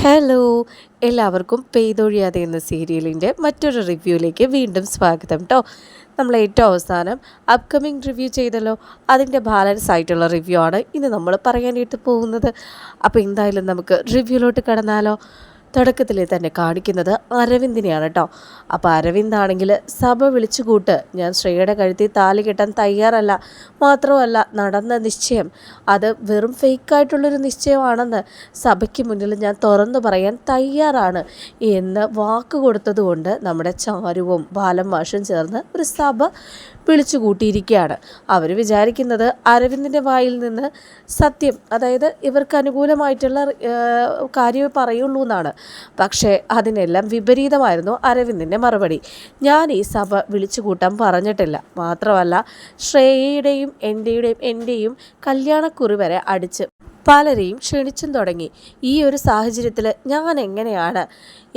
Hello എല്ലാവർക്കും പെയ്തൊഴിയാതെ എന്ന സീരിയലിന്റെ മറ്റൊരു റിവ്യൂയിലേക്ക് വീണ്ടും സ്വാഗതം കേട്ടോ നമ്മൾ ഏറ്റവും അവസാനം അപ്കമിങ് റിവ്യൂ ചെയ്തല്ലോ. അതിന്റെ ബാലൻസ് ആയിട്ടുള്ള റിവ്യൂ ആണ് ഇന്ന് നമ്മൾ പറയാനായിട്ട് പോകുന്നത്. അപ്പോൾ എന്തായാലും നമുക്ക് റിവ്യൂലോട്ട് കടന്നാലോ. തുടക്കത്തിൽ തന്നെ കാണിക്കുന്നത് അരവിന്ദിനെയാണ് കേട്ടോ അപ്പോൾ അരവിന്ദാണെങ്കിൽ സഭ വിളിച്ചു കൂട്ട് ഞാൻ ശ്രീയുടെ കഴുത്തിൽ താലി കെട്ടാൻ തയ്യാറല്ല മാത്രമല്ല നടന്ന നിശ്ചയം. അത് വെറും ഫേക്കായിട്ടുള്ളൊരു നിശ്ചയമാണെന്ന് സഭയ്ക്ക് മുന്നിൽ ഞാൻ തുറന്നു പറയാൻ തയ്യാറാണ് എന്ന് വാക്ക് കൊടുത്തതുകൊണ്ട് നമ്മുടെ ചാരുവും ബാലം മാഷും ചേർന്ന് ഒരു സഭ വിളിച്ചു കൂട്ടിയിരിക്കുകയാണ്. അവർ വിചാരിക്കുന്നത് അരവിന്ദിന്റെ വായിൽ നിന്ന് സത്യം അതായത് ഇവർക്ക് അനുകൂലമായിട്ടുള്ള കാര്യമേ പറയുള്ളൂ എന്നാണ്. പക്ഷേ അതിനെല്ലാം വിപരീതമായിരുന്നു അരവിന്ദിന്റെ മറുപടി. ഞാൻ ഈ സഭ വിളിച്ചു കൂട്ടാൻ പറഞ്ഞിട്ടില്ല. മാത്രമല്ല ശ്രേയയുടെയും എന്റെയുടെയും എന്റെയും കല്യാണക്കുറി വരെ അടിച്ച് പലരെയും ക്ഷണിച്ചും തുടങ്ങി. ഈ ഒരു സാഹചര്യത്തിൽ ഞാൻ എങ്ങനെയാണ്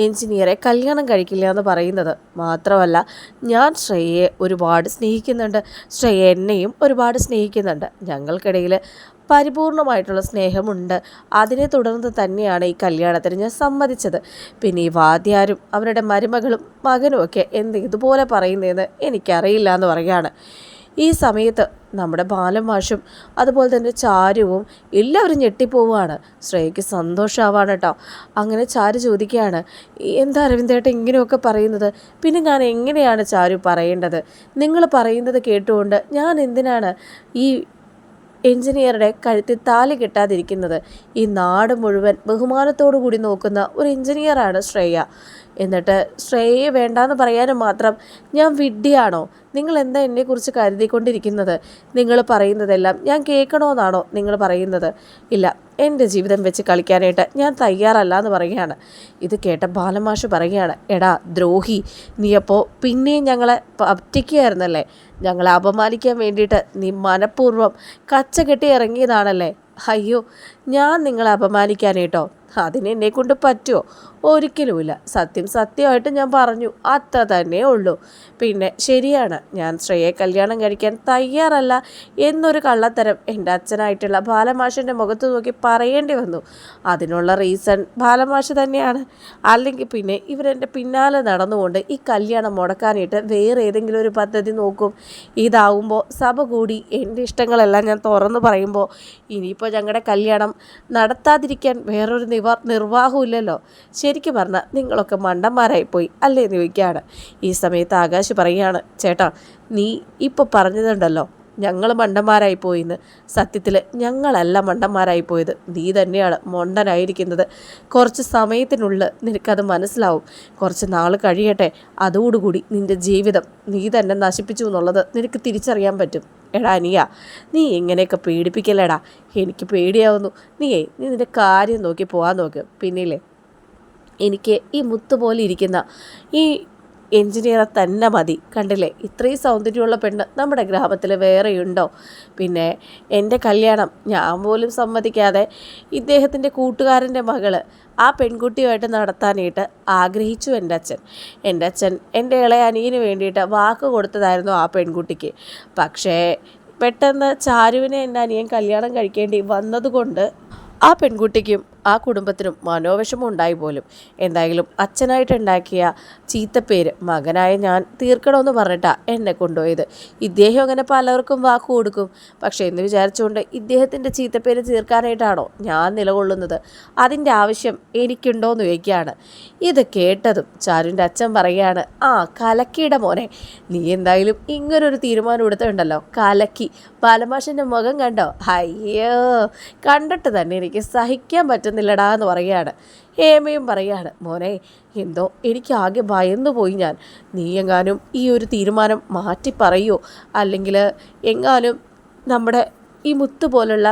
എൻജിനീയറെ കല്യാണം കഴിക്കില്ല എന്ന് പറയുന്നത്? മാത്രമല്ല ഞാൻ ശ്രേയയെ ഒരുപാട് സ്നേഹിക്കുന്നുണ്ട്. ശ്രേയ എന്നെയും ഒരുപാട് സ്നേഹിക്കുന്നുണ്ട്. ഞങ്ങൾക്കിടയിൽ പരിപൂർണമായിട്ടുള്ള സ്നേഹമുണ്ട്. അതിനെ തുടർന്ന് തന്നെയാണ് ഈ കല്യാണത്തിന് ഞാൻ സമ്മതിച്ചത്. പിന്നെ ഈ വാദ്യാരും അവരുടെ മരുമകളും മകനുമൊക്കെ എന്ത് ഇതുപോലെ പറയുന്നതെന്ന് എനിക്കറിയില്ല എന്ന് പറയുകയാണ്. ഈ സമയത്ത് നമ്മുടെ ബാലം അതുപോലെ തന്നെ ചാരുവും എല്ലാവരും ഞെട്ടിപ്പോവുകയാണ്. ശ്രേയയ്ക്ക് സന്തോഷമാവാണ് കേട്ടോ. അങ്ങനെ ചാരു ചോദിക്കുകയാണ് എന്താ അരവിന്ദേട്ട ഇങ്ങനെയൊക്കെ പറയുന്നത്? പിന്നെ ഞാൻ എങ്ങനെയാണ് ചാരു പറയേണ്ടത്? നിങ്ങൾ പറയുന്നത് കേട്ടുകൊണ്ട് ഞാൻ എന്തിനാണ് ഈ എഞ്ചിനീയറുടെ കഴുത്തിൽ താലി കിട്ടാതിരിക്കുന്നത് ഈ നാട് മുഴുവൻ ബഹുമാനത്തോടു കൂടി നോക്കുന്ന ഒരു എഞ്ചിനീയറാണ് ശ്രേയ. എന്നിട്ട് ശ്രേയയെ വേണ്ടാന്ന് പറയാനും മാത്രം ഞാൻ വിഡ്ഢിയാണോ? നിങ്ങൾ എന്താ എന്നെക്കുറിച്ച് കരുതിക്കൊണ്ടിരിക്കുന്നത്? നിങ്ങൾ പറയുന്നതെല്ലാം ഞാൻ കേൾക്കണമെന്നാണോ നിങ്ങൾ പറയുന്നത്? ഇല്ല എന്റെ ജീവിതം വെച്ച് കളിക്കാനായിട്ട് ഞാൻ തയ്യാറല്ല എന്ന് പറയുകയാണ്. ഇത് കേട്ട ബാലമാഷ് പറയുകയാണ് എടാ ദ്രോഹി നീയപ്പോൾ പിന്നെയും ഞങ്ങളെ പറ്റിക്കുകയായിരുന്നല്ലേ? ഞങ്ങളെ അപമാനിക്കാൻ വേണ്ടിയിട്ട് നീ മനഃപൂർവം കച്ച കെട്ടി ഇറങ്ങിയതാണല്ലേ? അയ്യോ ഞാൻ നിങ്ങളെ അപമാനിക്കാനേട്ടോ അതിന് എന്നെ കൊണ്ട് പറ്റുമോ ഒരിക്കലുമില്ല. സത്യം സത്യമായിട്ട് ഞാൻ പറഞ്ഞു. അത്ര തന്നെ ഉള്ളൂ. പിന്നെ ശരിയാണ്. ഞാൻ ശ്രേയെ കല്യാണം കഴിക്കാൻ തയ്യാറല്ല എന്നൊരു കള്ളത്തരം എന്റെ അച്ഛനായിട്ടുള്ള ബാലമാഷിന്റെ മുഖത്ത് നോക്കി പറയേണ്ടി വന്നു. അതിനുള്ള റീസൺ ബാലമാഷ് തന്നെയാണ്. അല്ലെങ്കിൽ പിന്നെ ഇവരെന്റെ പിന്നാലെ നടന്നുകൊണ്ട് ഈ കല്യാണം മുടക്കാനായിട്ട് വേറെ ഏതെങ്കിലും ഒരു പദ്ധതി നോക്കും. ഇതാവുമ്പോൾ സഭ കൂടി എന്റെ ഇഷ്ടങ്ങളെല്ലാം ഞാൻ തുറന്നു പറയുമ്പോൾ ഇനിയിപ്പോൾ ഞങ്ങളുടെ കല്യാണം നടത്താതിരിക്കാൻ വേറൊരു നിവ നിർവാഹമില്ലല്ലോ ശരിക്കും പറഞ്ഞാൽ നിങ്ങളൊക്കെ മണ്ടന്മാരായിപ്പോയി അല്ലേ എന്ന് ചോദിക്കുകയാണ് ഈ സമയത്ത് ആകാശ് പറയുകയാണ് ചേട്ടാ നീ ഇപ്പോൾ പറഞ്ഞതുണ്ടല്ലോ ഞങ്ങൾ മണ്ടന്മാരായി പോയിന്ന്. സത്യത്തിൽ ഞങ്ങളല്ല മണ്ടന്മാരായി പോയത്. നീ തന്നെയാണ് മൊണ്ടനായിരിക്കുന്നത്. കുറച്ച് സമയത്തിനുള്ളിൽ നിനക്കത് മനസ്സിലാവും. കുറച്ച് നാൾ കഴിയട്ടെ. അതോടുകൂടി നിന്റെ ജീവിതം നീ തന്നെ നശിപ്പിച്ചു എന്നുള്ളത് നിനക്ക് തിരിച്ചറിയാൻ പറ്റും. എടാ അനിയ നീ എങ്ങനെയൊക്കെ പേടിപ്പിക്കല്ലേടാ എനിക്ക് പേടിയാവുന്നു. നീയേ നീ നിന്റെ കാര്യം നോക്കി പോകാൻ നോക്ക്. പിന്നില്ലേ? എനിക്ക് ഈ മുത്ത് പോലെ ഇരിക്കുന്ന ഈ എൻജിനീയറെ തന്നെ മതി. കണ്ടില്ലേ? ഇത്രയും സൗന്ദര്യമുള്ള പെണ്ണ് നമ്മുടെ ഗ്രാമത്തിൽ വേറെയുണ്ടോ? പിന്നെ എന്റെ കല്യാണം ഞാൻ പോലും സമ്മതിക്കാതെ ഇദ്ദേഹത്തിന്റെ കൂട്ടുകാരന്റെ മകൾ ആ പെൺകുട്ടിയുമായിട്ട് നടത്താനായിട്ട് ആഗ്രഹിച്ചു എന്റെ അച്ഛൻ. എന്റെ അച്ഛൻ എന്റെ ഇളയ അനിയന് വേണ്ടിയിട്ട് വാക്ക് കൊടുത്തതായിരുന്നു ആ പെൺകുട്ടിക്ക്. പക്ഷേ പെട്ടെന്ന് ചാരുവിനെ എന്റെ അനിയൻ കല്യാണം കഴിക്കേണ്ടി വന്നതുകൊണ്ട് ആ പെൺകുട്ടിക്കും ആ കുടുംബത്തിനും മനോവിഷമം ഉണ്ടായി പോലും. എന്തായാലും അച്ഛനായിട്ടുണ്ടാക്കിയ ചീത്തപ്പേര് മകനായ ഞാൻ തീർക്കണമെന്ന് പറഞ്ഞിട്ടാ എന്നെ കൊണ്ടുപോയത്. ഇദ്ദേഹം അങ്ങനെ പലർക്കും വാക്ക് കൊടുക്കും. പക്ഷേ എന്ന് വിചാരിച്ചുകൊണ്ട് ഇദ്ദേഹത്തിന്റെ ചീത്തപ്പേര് തീർക്കാനായിട്ടാണോ ഞാൻ നിലകൊള്ളുന്നത്? അതിന്റെ ആവശ്യം എനിക്കുണ്ടോ എന്ന് ചോദിക്കുകയാണ്. ഇത് കേട്ടതും ചാരുവിന്റെ അച്ഛൻ പറയുകയാണ് ആ കലക്കിയുടെ മോനെ. നീ എന്തായാലും ഇങ്ങനൊരു തീരുമാനം എടുത്തിട്ടുണ്ടല്ലോ. കലക്കി. ബാലമാഷന്റെ മുഖം കണ്ടോ? അയ്യോ കണ്ടിട്ട് തന്നെ എനിക്ക് സഹിക്കാൻ പറ്റുന്ന പറ്റുന്നില്ലടാ എന്ന് പറയുകയാണ്. ഹേമയും പറയുകയാണ് മോനെ എന്തോ എനിക്ക് ആകെ ഭയന്നു പോയി ഞാൻ. നീ എങ്ങാനും ഈ ഒരു തീരുമാനം മാറ്റി പറയോ? അല്ലെങ്കിൽ എങ്ങാനും നമ്മുടെ ഈ മുത്ത് പോലുള്ള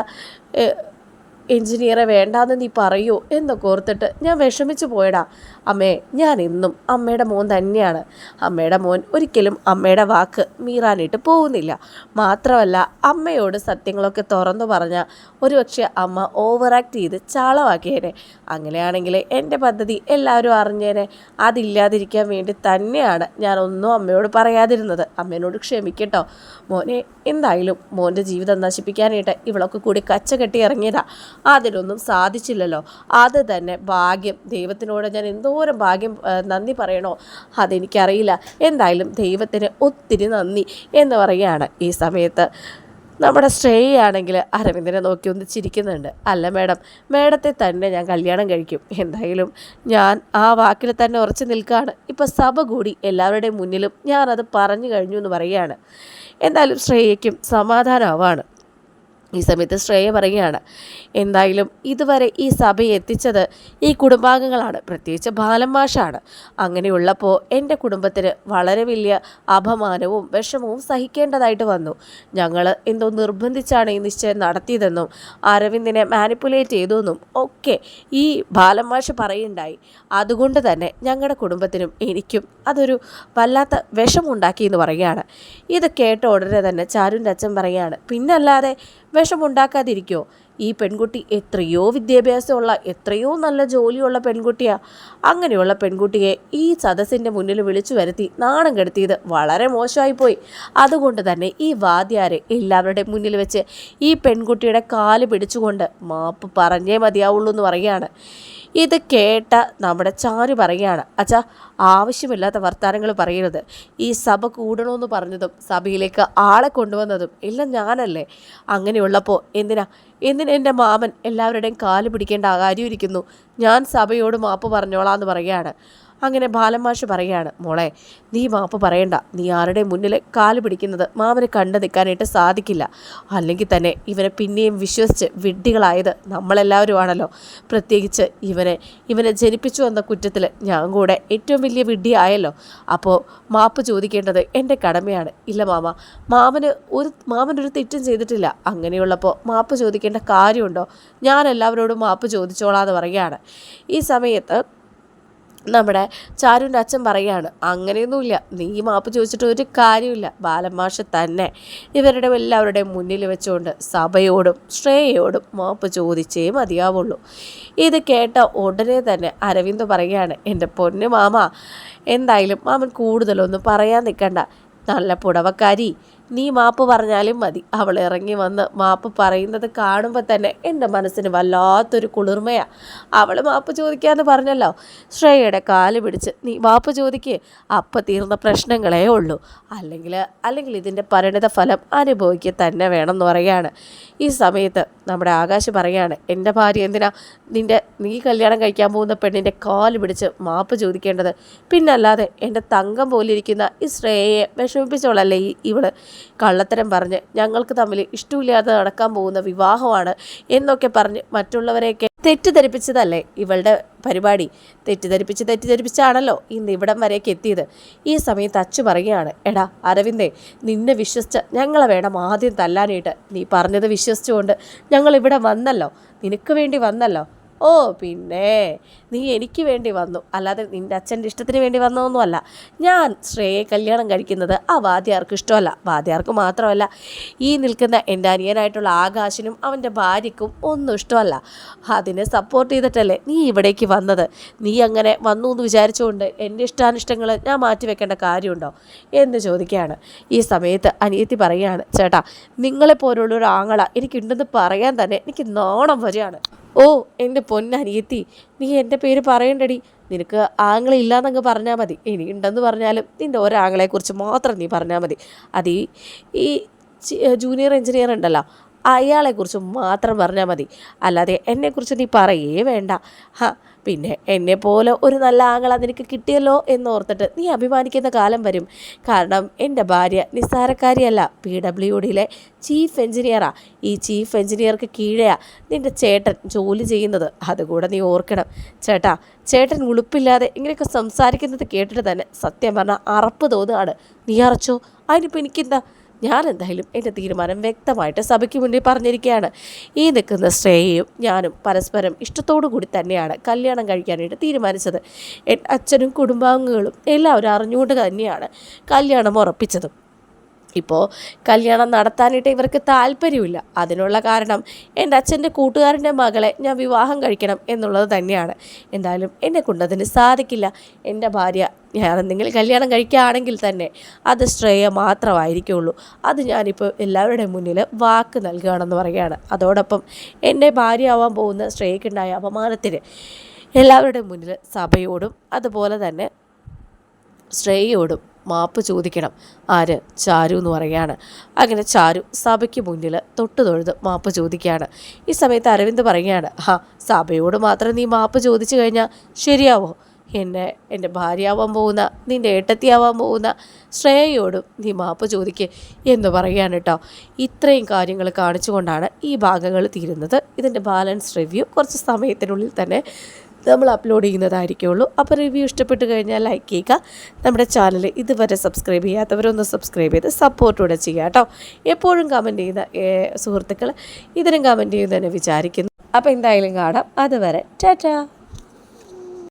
എഞ്ചിനീയറെ വേണ്ടാന്ന് നീ പറയൂ എന്നൊക്കെ ഓർത്തിട്ട് ഞാൻ വിഷമിച്ചു പോയടാ. അമ്മേ ഞാൻ ഇന്നും അമ്മയുടെ മോൻ തന്നെയാണ്. അമ്മയുടെ മോൻ ഒരിക്കലും അമ്മയുടെ വാക്ക് മീറാനിട്ട് പോകുന്നില്ല. മാത്രമല്ല അമ്മയോട് സത്യങ്ങളൊക്കെ തുറന്നു പറഞ്ഞ ഒരുപക്ഷെ അമ്മ ഓവർ ആക്ട് ചെയ്ത് ചാളമാക്കിയേനെ അങ്ങനെയാണെങ്കിൽ എന്റെ പദ്ധതി എല്ലാവരും അറിഞ്ഞേനെ. അതില്ലാതിരിക്കാൻ വേണ്ടി തന്നെയാണ് ഞാൻ ഒന്നും അമ്മയോട് പറയാതിരുന്നത്. അമ്മേനോട് ക്ഷമിക്കട്ടോ. മോനെ എന്തായാലും മോന്റെ ജീവിതം നശിപ്പിക്കാനായിട്ട് ഇവളൊക്കെ കൂടി കച്ച കെട്ടി ഇറങ്ങിയതാ. അതിനൊന്നും സാധിച്ചില്ലല്ലോ. അത് തന്നെ ഭാഗ്യം. ദൈവത്തിനോട് ഞാൻ എന്തോരം ഭാഗ്യം നന്ദി പറയണോ? അതെനിക്കറിയില്ല. എന്തായാലും ദൈവത്തിന് ഒത്തിരി നന്ദി എന്ന് പറയുകയാണ് ഈ സമയത്ത്. നമ്മുടെ ശ്രേയാണെങ്കിൽ അരവിന്ദനെ നോക്കി ഒന്ന് ചിരിക്കുന്നുണ്ട്. അല്ല മേഡം മേഡത്തെ തന്നെ ഞാൻ കല്യാണം കഴിക്കും. എന്തായാലും ഞാൻ ആ വാക്കിൽ തന്നെ ഉറച്ചു നിൽക്കുകയാണ്. ഇപ്പോൾ സഭ കൂടി എല്ലാവരുടെയും മുന്നിലും ഞാനത് പറഞ്ഞു കഴിഞ്ഞു എന്ന് പറയുകയാണ്. എന്തായാലും ശ്രേയയ്ക്കും സമാധാനമാവാണ്. ഈ സമയത്ത് ശ്രേയ പറയുകയാണ് എന്തായാലും ഇതുവരെ ഈ സഭ എത്തിച്ചത് ഈ കുടുംബാംഗങ്ങളാണ്. പ്രത്യേകിച്ച് ബാലന്മാഷാണ് അങ്ങനെയുള്ളപ്പോൾ എന്റെ കുടുംബത്തിന് വളരെ വലിയ അപമാനവും വിഷമവും സഹിക്കേണ്ടതായിട്ട് വന്നു. ഞങ്ങൾ എന്തോ നിർബന്ധിച്ചാണ് ഈ നിശ്ചയം നടത്തിയതെന്നും അരവിന്ദിനെ മാനിപ്പുലേറ്റ് ചെയ്തുവെന്നും ഒക്കെ ഈ ബാലന്മാഷ് പറയുണ്ടായി. അതുകൊണ്ട് തന്നെ ഞങ്ങളുടെ കുടുംബത്തിനും എനിക്കും അതൊരു വല്ലാത്ത വിഷമുണ്ടാക്കി എന്ന് പറയുകയാണ്. ഇത് കേട്ട ഉടനെ തന്നെ ചാരുന്റെ അച്ഛൻ പറയുകയാണ് പിന്നല്ലാതെ വിഷമുണ്ടാക്കാതിരിക്കുമോ ഈ പെൺകുട്ടി എത്രയോ വിദ്യാഭ്യാസമുള്ള എത്രയോ നല്ല ജോലിയുള്ള പെൺകുട്ടിയാണ് അങ്ങനെയുള്ള പെൺകുട്ടിയെ ഈ സദസ്സിന്റെ മുന്നിൽ വിളിച്ചു വരുത്തി നാണം കെടുത്തിയത് വളരെ മോശമായിപ്പോയി. അതുകൊണ്ട് തന്നെ ഈ വാദ്യാരെ എല്ലാവരുടെ മുന്നിൽ വെച്ച് ഈ പെൺകുട്ടിയുടെ കാൽ പിടിച്ചുകൊണ്ട് മാപ്പ് പറഞ്ഞേ മതിയാവുള്ളൂ എന്ന് പറയുകയാണ്. ഇത് കേട്ട നമ്മുടെ ചാരു പറയുകയാണ് അച്ഛാ ആവശ്യമില്ലാത്ത വർത്തമാനങ്ങൾ പറയരുത്. ഈ സഭ കൂടണമെന്ന് പറഞ്ഞതും സഭയിലേക്ക് ആളെ കൊണ്ടുവന്നതും എല്ലാം ഞാനല്ലേ. അങ്ങനെയുള്ളപ്പോൾ എന്തിനാ? എന്തിനാ എന്റെ മാമൻ എല്ലാവരുടെയും കാൽ പിടിക്കേണ്ട കാര്യം ഇരിക്കുന്നു? ഞാൻ സഭയോട് മാപ്പ് പറഞ്ഞോളാം എന്ന് പറയുകയാണ്. അങ്ങനെ ബാലമാഷ് പറയുകയാണ് മോളെ നീ മാപ്പ് പറയണ്ട. നീ ആരുടെ മുന്നിൽ കാൽ പിടിക്കുന്നത് മാമന് കണ്ടു നിൽക്കാനായിട്ട് സാധിക്കില്ല. അല്ലെങ്കിൽ തന്നെ ഇവനെ പിന്നെയും വിശ്വസിച്ച് വിഡ്ഢികളായത് നമ്മളെല്ലാവരും ആണല്ലോ പ്രത്യേകിച്ച് ഇവനെ ഇവനെ ജനിപ്പിച്ചു വന്ന കുറ്റത്തിൽ ഞാൻ കൂടെ ഏറ്റവും വലിയ വിഡ്ഢിയായല്ലോ. അപ്പോൾ മാപ്പ് ചോദിക്കേണ്ടത് എന്റെ കടമയാണ്. ഇല്ല മാമ മാമന് ഒരു മാമനൊരു തെറ്റും ചെയ്തിട്ടില്ല. അങ്ങനെയുള്ളപ്പോൾ മാപ്പ് ചോദിക്കേണ്ട കാര്യമുണ്ടോ? ഞാൻ എല്ലാവരോടും മാപ്പ് ചോദിച്ചോളാം എന്ന് പറയുകയാണ്. ഈ സമയത്ത് നമ്മുടെ ചാരുവിന്റെ അച്ഛൻ പറയാണ് അങ്ങനെയൊന്നുമില്ല നീ മാപ്പ് ചോദിച്ചിട്ട് ഒരു കാര്യമില്ല ബാലമാഷ് തന്നെ ഇവരുടെ എല്ലാവരുടെയും മുന്നിൽ വെച്ചുകൊണ്ട് സഭയോടും ശ്രേയയോടും മാപ്പ് ചോദിച്ചേ മതിയാവുള്ളൂ. ഇത് കേട്ട ഉടനെ തന്നെ അരവിന്ദ് പറയുകയാണ് എന്റെ പൊന്നു മാമ എന്തായാലും മാമൻ കൂടുതലൊന്നും പറയാൻ നിൽക്കണ്ട നല്ല പുടവക്കാരി നീ മാപ്പ് പറഞ്ഞാലും മതി. അവൾ ഇറങ്ങി വന്ന് മാപ്പ് പറയുന്നത് കാണുമ്പോൾ തന്നെ എന്റെ മനസ്സിന് വല്ലാത്തൊരു കുളിർമയാണ് അവൾ മാപ്പ് ചോദിക്കാമെന്ന് പറഞ്ഞല്ലോ. ശ്രേയയുടെ കാൽ പിടിച്ച് നീ മാപ്പ് ചോദിക്ക്. അപ്പം തീർന്ന പ്രശ്നങ്ങളേ ഉള്ളൂ. അല്ലെങ്കിൽ അല്ലെങ്കിൽ ഇതിന്റെ പരിണിത ഫലം അനുഭവിക്കുക തന്നെ വേണം എന്ന് പറയുകയാണ്. ഈ സമയത്ത് നമ്മുടെ ആകാശ് പറയാണ് എന്റെ ഭാര്യ എന്തിനാ നിന്റെ നീ കല്യാണം കഴിക്കാൻ പോകുന്ന പെണ്ണിന്റെ കാൽ പിടിച്ച് മാപ്പ് ചോദിക്കേണ്ടത്? പിന്നല്ലാതെ എന്റെ തങ്കം പോലിരിക്കുന്ന ഈ ശ്രേയയെ വിഷമിപ്പിച്ചോളല്ലേ ഈ ഇവൾ? കള്ളത്തരം പറഞ്ഞ് ഞങ്ങൾക്ക് തമ്മിൽ ഇഷ്ടമില്ലാതെ നടക്കാൻ പോകുന്ന വിവാഹമാണ് എന്നൊക്കെ പറഞ്ഞ് മറ്റുള്ളവരെയൊക്കെ തെറ്റിദ്ധരിപ്പിച്ചതല്ലേ ഇവളുടെ പരിപാടി? തെറ്റിദ്ധരിപ്പിച്ച് തെറ്റിദ്ധരിപ്പിച്ചാണല്ലോ ഇന്ന് ഇവിടം വരേക്ക് എത്തിയത്. ഈ സമയത്ത് അച്ചു പറയുകയാണ് എടാ അരവിന്ദേ നിന്നെ വിശ്വസിച്ച് ഞങ്ങളെ വേണം ആദ്യം തല്ലാനായിട്ട്. നീ പറഞ്ഞത് വിശ്വസിച്ചുകൊണ്ട് ഞങ്ങൾ ഇവിടെ വന്നല്ലോ. നിനക്ക് വേണ്ടി വന്നല്ലോ. ഓ പിന്നെ. നീ എനിക്ക് വേണ്ടി വന്നു. അല്ലാതെ നിന്റെ അച്ഛന്റെ ഇഷ്ടത്തിന് വേണ്ടി വന്നതൊന്നുമല്ല. ഞാൻ ശ്രേയെ കല്യാണം കഴിക്കുന്നത് ആ വാദ്യാർക്ക് ഇഷ്ടമല്ല. വാദ്യാർക്ക് മാത്രമല്ല ഈ നിൽക്കുന്ന എന്റെ അനിയനായിട്ടുള്ള ആകാശിനും അവന്റെ ഭാര്യയ്ക്കും ഒന്നും ഇഷ്ടമല്ല. അതിനെ സപ്പോർട്ട് ചെയ്തിട്ടല്ലേ നീ ഇവിടേക്ക് വന്നത്? നീ അങ്ങനെ വന്നു എന്ന് വിചാരിച്ചുകൊണ്ട് എന്റെ ഇഷ്ടാനിഷ്ടങ്ങൾ ഞാൻ മാറ്റി വെക്കേണ്ട കാര്യമുണ്ടോ? എന്ന് ചോദിക്കുകയാണ്. ഈ സമയത്ത് അനിയത്തി പറയുകയാണ് ചേട്ടാ നിങ്ങളെപ്പോലുള്ള ഒരു ആങ്ങള എനിക്കുണ്ടെന്ന് പറയാൻ തന്നെ എനിക്ക് നോണം വരികയാണ് ഓ എന്റെ പൊന്നനിയത്തി നീ എന്റെ പേര് പറയണ്ടടി. നിനക്ക് ആങ്ങളെ ഇല്ലാന്നങ്ങ് പറഞ്ഞാൽ മതി. ഇനി ഉണ്ടെന്ന് പറഞ്ഞാലും നിന്റെ ഒരാങ്ങളെക്കുറിച്ച് മാത്രം നീ പറഞ്ഞാൽ മതി. അത് ഈ ജൂനിയർ എഞ്ചിനീയർ ഉണ്ടല്ലോ അയാളെക്കുറിച്ച് മാത്രം പറഞ്ഞാൽ മതി. അല്ലാതെ എന്നെക്കുറിച്ച് നീ പറയേ വേണ്ട. ഹാ പിന്നെ പോലെ ഒരു നല്ല ആങ്ങള നിനക്ക് കിട്ടിയല്ലോ എന്നോർത്തിട്ട് നീ അഭിമാനിക്കുന്ന കാലം വരും. കാരണം എന്റെ ഭാര്യ നിസ്സാരക്കാരിയല്ല. പി ഡബ്ല്യു ഡിയിലെ ചീഫ് എഞ്ചിനീയറാ ഈ ചീഫ് എഞ്ചിനീയർക്ക് കീഴെയാ നിന്റെ ചേട്ടൻ ജോലി ചെയ്യുന്നത്. അതുകൂടെ നീ ഓർക്കണം. ചേട്ടാ ചേട്ടൻ ഉളുപ്പില്ലാതെ ഇങ്ങനെയൊക്കെ സംസാരിക്കുന്നത് കേട്ടിട്ട് തന്നെ സത്യം പറഞ്ഞാൽ അറപ്പ് തോന്നുകയാണ് നീ അറച്ചോ? അതിനിപ്പോൾ എനിക്കെന്താ? ഞാൻ എന്തായാലും എന്റെ തീരുമാനം വ്യക്തമായിട്ട് സഭയ്ക്ക് മുന്നിൽ പറഞ്ഞിരിക്കുകയാണ്. ഈ നിൽക്കുന്ന ശ്രേയയും ഞാനും പരസ്പരം ഇഷ്ടത്തോടു കൂടി തന്നെയാണ് കല്യാണം കഴിക്കാനായിട്ട് തീരുമാനിച്ചത്. അച്ഛനും കുടുംബാംഗങ്ങളും എല്ലാവരും അറിഞ്ഞുകൊണ്ട് തന്നെയാണ് കല്യാണം ഉറപ്പിച്ചതും. ഇപ്പോൾ കല്യാണം നടത്താനായിട്ട് ഇവർക്ക് താല്പര്യമില്ല. അതിനുള്ള കാരണം എന്റെ അച്ഛന്റെ കൂട്ടുകാരന്റെ മകളെ ഞാൻ വിവാഹം കഴിക്കണം എന്നുള്ളത് തന്നെയാണ്. എന്തായാലും എന്നെ കൊണ്ടതിന് സാധിക്കില്ല. എന്റെ ഭാര്യ ഞാൻ എന്തെങ്കിലും കല്യാണം കഴിക്കുകയാണെങ്കിൽ തന്നെ അത് ശ്രേയ മാത്രമായിരിക്കുള്ളൂ. അത് ഞാനിപ്പോൾ എല്ലാവരുടെ മുന്നിൽ വാക്ക് നൽകുകയാണെന്ന് പറയുകയാണ്. അതോടൊപ്പം എന്റെ ഭാര്യയാവാൻ പോകുന്ന ശ്രേയക്കുണ്ടായ അപമാനത്തിന് എല്ലാവരുടെ മുന്നിൽ സഭയോടും അതുപോലെ തന്നെ ശ്രേയയോടും മാപ്പ് ചോദിക്കണം. ആര്? ചാരു എന്ന് പറയാണ് അങ്ങനെ ചാരു സഭയ്ക്ക് മുന്നിൽ തൊട്ട് തൊഴുത് മാപ്പ് ചോദിക്കുകയാണ്. ഈ സമയത്ത് അരവിന്ദ് പറയുകയാണ് ഹാ സഭയോട് മാത്രം നീ മാപ്പ് ചോദിച്ചു കഴിഞ്ഞാൽ ശരിയാവോ? എന്നെ എന്റെ ഭാര്യയാവാൻ പോകുന്ന നിന്റെ ഏട്ടത്തിയാവാൻ പോകുന്ന ശ്രേയയോടും നീ മാപ്പ് ചോദിക്കുക എന്ന് പറയുകയാണ് കേട്ടോ ഇത്രയും കാര്യങ്ങൾ കാണിച്ചുകൊണ്ടാണ് ഈ ഭാഗങ്ങൾ തീരുന്നത്. ഇതിന്റെ ബാലൻസ് റിവ്യൂ കുറച്ച് സമയത്തിനുള്ളിൽ തന്നെ നമ്മൾ അപ്ലോഡ് ചെയ്യുന്നതായിരിക്കുള്ളൂ. അപ്പോൾ റിവ്യൂ ഇഷ്ടപ്പെട്ട് കഴിഞ്ഞാൽ ലൈക്ക് ചെയ്യുക. നമ്മുടെ ചാനൽ ഇതുവരെ സബ്സ്ക്രൈബ് ചെയ്യാത്തവരൊന്ന് സബ്സ്ക്രൈബ് ചെയ്ത് സപ്പോർട്ടൂടെ ചെയ്യുക കേട്ടോ. എപ്പോഴും കമന്റ് ചെയ്യുന്ന സുഹൃത്തുക്കൾ ഇതിനും കമന്റ് ചെയ്യുന്നതിനെ വിചാരിക്കുന്നു. അപ്പോൾ എന്തായാലും കാണാം. അതുവരെ ടാറ്റാ.